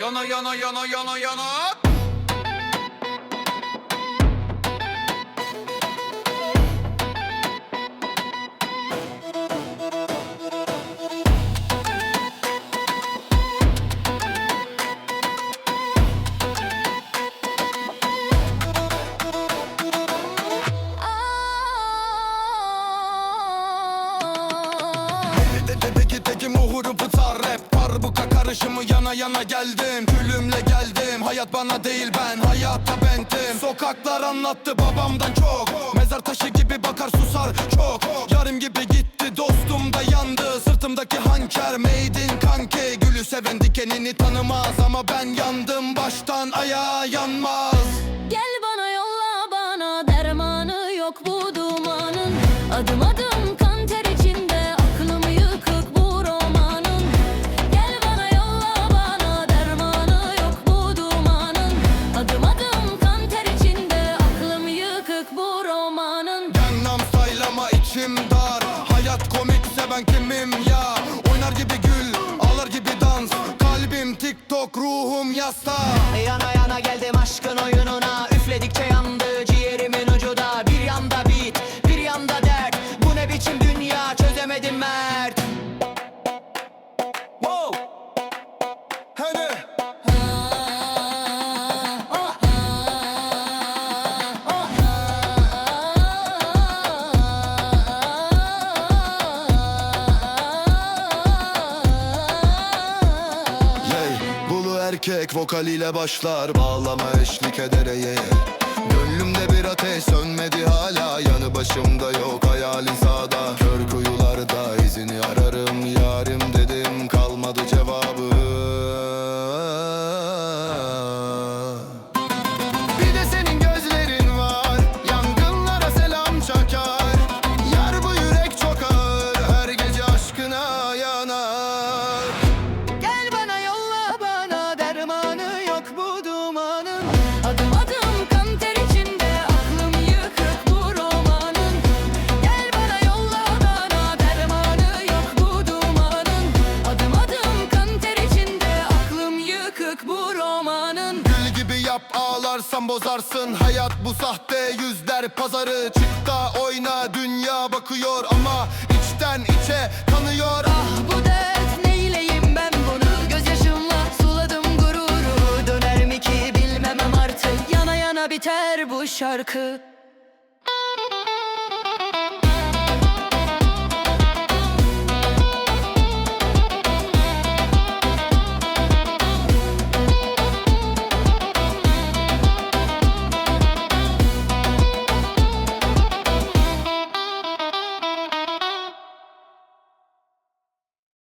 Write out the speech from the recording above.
Yana yana yana yana yana Teki teki muhuru rap karışımı yana yana geldim. Külümle geldim. Hayat bana değil ben hayatta bentim Sokaklar anlattı babamdan çok. Mezar taşı gibi bakar susar çok. Yarım gibi gitti dostum da yandı. Sırtımdaki hançer made in kanki Gülü seven dikenini tanımaz Ama ben yandım. Baştan ayağa yanmaz. Gel bana yolla bana dermanı yok bu dumanın. Adım yıkık bu romanın Gangnam Style ama içim dar. Hayat komikse ben kimim ya? Oynar gibi gül, ağlar gibi dans. Kalbim TikTok, ruhum yasta. Yana yana geldim aşkın oyununa. Üfledikçe yandı ciğerimin ucu da. Bir yanda beat, bir yanda dert. Bu ne biçim dünya? Çözemedim Mert erkek vokaliyle başlar Bağlama eşlik eder ey Gönlümde bir ateş sönmedi hala Yanı başımda yok ağlarsan bozarsın. Hayat bu sahte yüzler pazarı. Çık da oyna dünya bakıyor Ama içten içe tanıyor. Ah bu dert neyleyim ben bunu? Gözyaşımla suladım gururu. Döner mi ki bilmemem artık. Yana yana biter bu şarkı